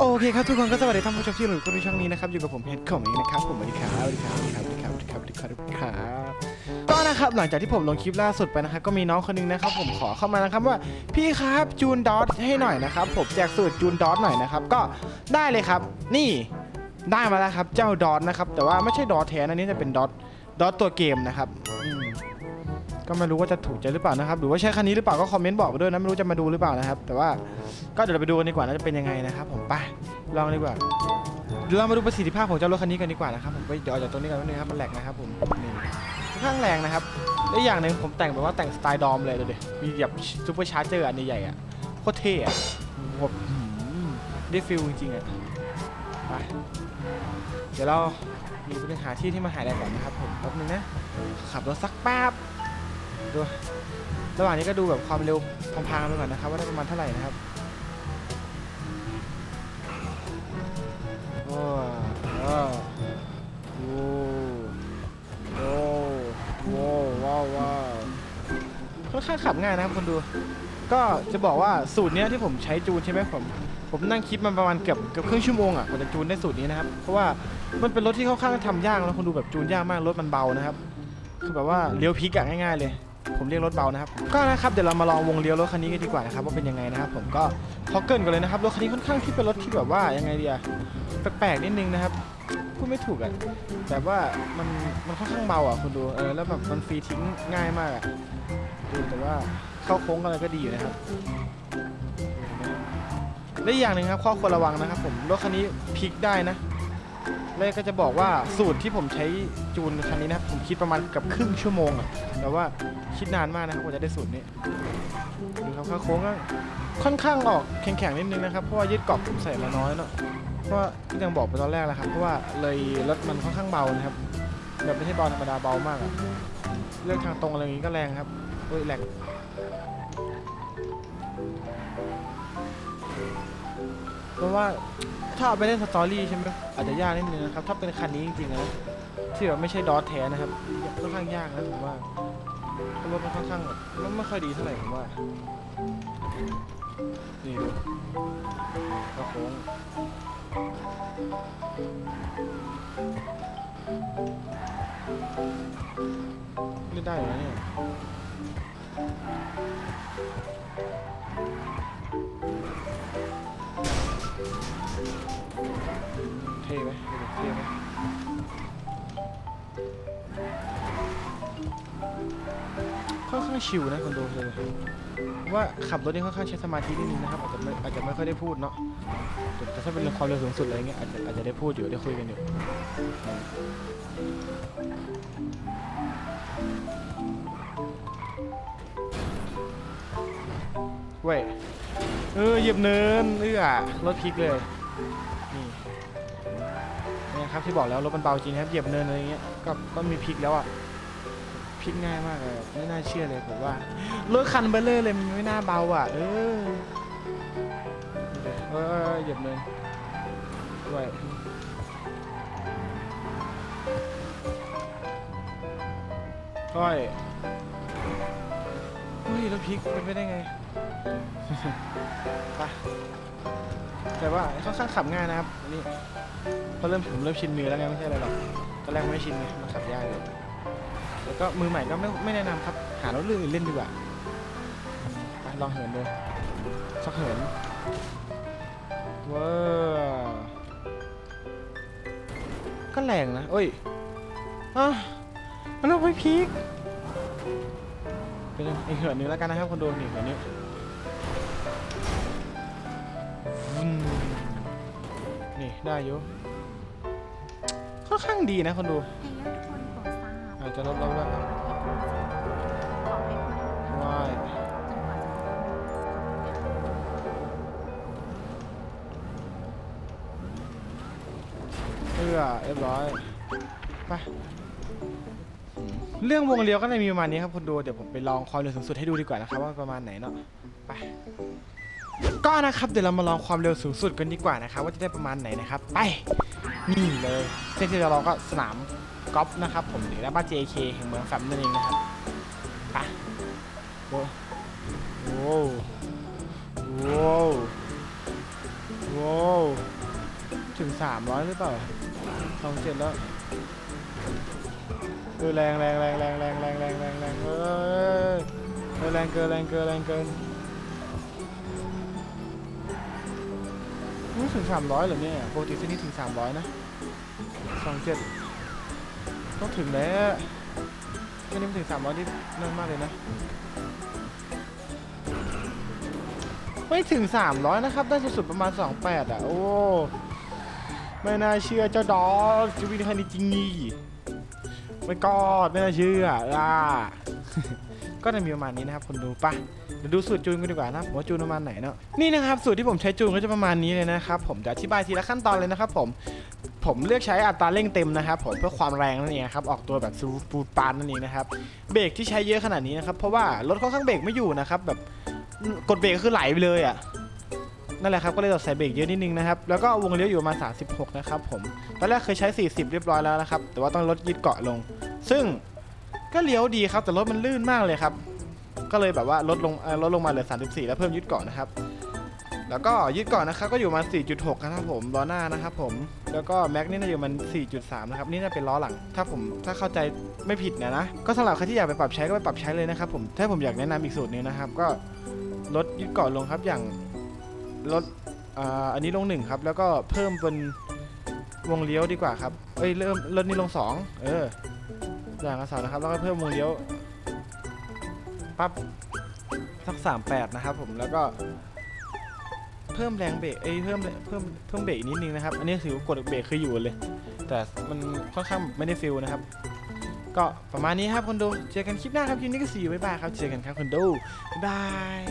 โอเคครับทุกคนก็สวัสดีท่านผู้ชมที่อยู่กับช่องนี้นะครับอยู่กับผมเพชรของเองนะครับผมสวัสดีครับสวัสดีครับสวัสดีครับสวัสดีครับสวัสดีครับสวัสดีครับครับก็นะครับหลังจากที่ผมลงคลิปล่าสุดไปนะครับก็มีน้องคนหนึงนะครับผมขอเข้ามานะครับว่าพี่ครับจูนดอทให้หน่อยนะครับผมแจกสูตรจูนดอทหน่อยนะครับก็ได้เลยครับ นี่ได้มาแล้วครับเจ้าดอทนะครับแต่ว่าไม่ใช่ดอทแท้นะนี่จะเป็นดอทดอทตัวเกมนะครับอื ก็ไม่รู้ว่าจะถูกใจหรือเปล่านะครับ หรือว่าใช้คันนี้หรือเปล่าก็คอมเมนต์บอกมาด้วยนะไม่รู้จะมาดูหรือเปล่านะครับ แต่ว่าก็เดี๋ยวเราไปดูกันดีกว่านะจะเป็นยังไงนะครับ ผมไปลองดีกว่าเดี๋ยวเรามาดูประสิทธิภาพของเจ้ารถคันนี้กันดีกว่านะครับผมไปเดี๋ยวออกจากตรงนี้กันนิดนึงครับมันแหลกนะครับผมนี่ค่อนข้างแรงนะครับและอย่างหนึ่งผมแต่งแบบว่าแต่งสไตล์ดอมเลยดูดิมีแบบซูเปอร์ชาร์เจอร์อันใหญ่ๆอะโคตรเท่อะแบบหืมได้ฟิลจริงๆอะไปเดี๋ยวเรามีปัญหาที่ที่มาหายแรงก่อนนะครับผมแป๊บนึงนะขับรถสักแป๊บ ดูระหว่างนี้ก็ดูแบบความเร็วพังๆไปก่อนนะครับ ว่าได้ประมาณเท่าไหร่นะครับโอ้โอ้โอ้โอ้โว้ว้าวว้าวค่อนข้างขับง่ายนะครับคนดู ก็จะบอกว่าสูตรเนี้ยที่ผมใช้จูนใช่ไหมผมผมนั่งคิดมันประมาณเกือบเกือบครึ่งชั่วโมงอะกว่าจะจูนได้สูตรนี้นะครับเพราะว่ามันเป็นรถที่ค่อนข้างทำยากนะคนดูแบบจูนยากมากรถมันเบานะครับคือแบบว่าเลี้ยวพลิกอะง่ายๆเลย ผมเรียกรถเบานะครับ ก็นะครับเดี๋ยวเรามาลองวงเลี้ยวรถคันนี้กันดีกว่านะครับว่าเป็นยังไงนะครับผมก็ขอเกินกันเลยนะครับรถคันนี้ค่อนข้างที่เป็นรถที่แบบว่ายังไงเดีอะแปลกๆนิดนึงนะครับพูดไม่ถูกอะแบบว่ามันมันค่อนข้างเบาอะคุณดูเออแล้วแบบมันฟรีทิ้งง่ายมากอะดูแต่ว่าเข้าโค้งอะไรก็ดีอยู่นะครับและอีกอย่างหนึ่งครับข้อควรระวังนะครับ ผมรถคันนี้พลิกได้นะ แล้วก็จะบอกว่าสูตรที่ผมใช้จูนคันนี้นะครับผมคิดประมาณกับครึ่งชั่วโมงอะแต่ว่าคิดนานมากนะครับกว่าจะได้สูตรนี้ดูครับข้าโค้งก็ค่อนข้างออกแข็งๆนิดนึงนะครับเพราะว่ายึดเกาะผมใส่มาน้อยเนาะเพราะว่าที่ยังบอกไปตอนแรกแล้วครับเพราะว่าเลยรถมันค่อนข้างเบานะครับแบบไม่ใช่เบาธรรมดาเบามากอะเลือกทางตรงอะไรอย่างนี้ก็แรงครับเฮ้ยแหลกเพราะว่า ถ้าเอาไปเล่นสตอรี่ใช่ไหมอาจจะยากนิดนึงนะครับ ถ้าเป็นคันนี้จริงๆนะที่แบบไม่ใช่ดอทแท้นะครับค่อนข้างยากนะผมว่าเพราะรถมันค่อนข้างแบบมันไม่ค่อยดีเท่าไหร่ผมว่านี่ดูกระโค้งเล่นได้อยู่นะเนี่ยางชิวนะคนดูเลยว่าขับรถนี่ค่อนข้างใช้สมาธินิดนึงนะครับอาจจะไม่อาจจะไม่ค่อยได้พูดเนาะแต่ถ้าเป็นเรื่องความเร็วสูงสุดอะไรเงี้ยอาจจะอาจจะได้พูดอยู่ได้คุยกันอยู่เว้ยเออเหยียบเนินเอื้อรถพลิกเลยนี่นี่ครับที่บอกแล้วรถมันเบาจริงนะครับเหยียบเนินอะไรเงี้ยก็ก็มีพลิกแล้วอะ พลิกง่ายมากเลยไม่น่าเชื่อเลยผมว่ารถคันเบลเลอร์เลยมันไม่น่าเบาอะ เออเออเหยียบเนินด้วยก้อยเฮ้ยรถพลิกเป็นไปได้ไงไปแต่ว่าค่อนข้างขับง่ายนะครับนี่พราะเริ่มผมเริ่มชินมือแล้วไงไม่ใช่อะไรหรอกตอนแรกไม่ชินไงมันขับยากเลย แล้วก็มือใหม่ก็ไม่ไม่แนะนำครับ หารถเรื่องอื่นเล่นดีกว่าไปลองเหินดูสักเหินว้าก็แรงนะเอ้ยอะมันเอาไปพีกเป็นอีกเหินหนึงแล้วกันนะครับคนดูนี่เหินนี้นี่ได้อยู่ค่อนข้างดีนะคนดูให้ญาติทุกคน โปรดทราบอาจจะลดเราแล้วขอให้คุณว้ายจนกว่าจะเพื่อเรียบร้อยไปเรื่องวงเลี้ยวก็เลยมีประมาณนี้ครับคนดูเดี๋ยวผมไปลองความเร็วสูงสุดให้ดูดีกว่านะครับว่าประมาณไหนเนาะไปก็นะครับเดี๋ยวเรามาลองความเร็วสูงสุดกันดีกว่านะครับว่าจะได้ประมาณไหนนะครับ ไปนี่เลยเส้นที่เราลองก็สนาม ก๊อฟนะครับผมหรือบ้าน JK แห่งเมืองแฟมนั่นเองนะครับไปโว้โว้โว้โว้ว้าวถึง 300 หรือเปล่าสองเจ็ดแล้วเออแรงแรงแรงแรงแรงแรงแรงแรงแรงเออเออแรงเกินแรงเกินแรงเกินไม่ถึง 300เหรอเนี่ยปกติเส้นนี้ถึง 300 นะสองเจ็ด ต้องถึงแล้วแค่นี้มันถึง300นี่นั่นมากเลยนะ ไม่ถึง300นะครับ ได้สุดๆประมาณ28อะ โอ้ ไม่น่าเชื่อเจ้าดอสจะวิ่งทันจริงนี่ไม่กอดไม่น่าเชื่ออ่าก็จะมีประมาณนี้นะครับคนดูปะเดี๋ยวดูสูตรจูนกันดีกว่านะผมว่าจูนประมาณไหนเนาะนี่นะครับสูตรที่ผมใช้จูนก็จะประมาณนี้เลยนะครับผมจะอธิบายทีละขั้นตอนเลยนะครับผม ผมเลือกใช้อัตราเร่งเต็มนะครับผมเพื่อความแรงนั่นเองครับออกตัวแบบซูปูดปานนั่นเองนะครับเบรกที่ใช้เยอะขนาดนี้นะครับเพราะว่ารถค่อนข้างเบรกไม่อยู่นะครับแบบกดเบรกก็คือไหลไปเลยอะนั่นแหละครับก็เลยต้องใส่เบรกเยอะนิดนึงนะครับแล้วก็วงเลี้ยวอยู่ประมาณ36 นะครับผมตอนแรกเคยใช้ 40 เรียบร้อยแล้วนะครับแต่ว่าต้องลดยึดเกาะลง ซึ่งก็เลี้ยวดีครับแต่รถมันลื่นมากเลยครับก็เลยแบบว่าลดลงลดลงมาเหลือ 34 แล้วเพิ่มยึดเกาะนะครับ แล้วก็ยึดเกาะนะครับก็อยู่มา 4.6 นะครับผมล้อหน้านะครับผมแล้วก็แม็กนี่น่าจะอยู่มัน 4.3 นะครับนี่น่าเป็นล้อหลัง ถ้าผมถ้าเข้าใจไม่ผิดนะนะก็สำหรับใครที่อยากไปปรับใช้ก็ไปปรับใช้เลยนะครับผมถ้าผมอยากแนะนำอีกสูตรนึงนะครับ ก็ลดยึดเกาะลงครับอย่างลดอันนี้ลงหนึ่งครับ แล้วก็เพิ่มเป็นวงเลี้ยวดีกว่าครับเอ้ยเริ่มลดนี่ลงสองเอออย่างละสองนะครับแล้วก็เพิ่มวงเลี้ยวปั๊บสักสามแปดนะครับผมแล้วก็ เพิ่มแรงเบรกเอ้ยเพิ่มเพิ่มเพิ่มเบรกนิดนึงนะครับ อันนี้ถือว่ากดเบรกคืออยู่เลย แต่มันค่อนข้างไม่ได้ฟิลนะครับ ก็ประมาณนี้ครับคนดูเจอกันคลิปหน้าครับคลิปนี้ก็สี่บ๊ายบายครับเจอกันครับคนดูบ๊ายบาย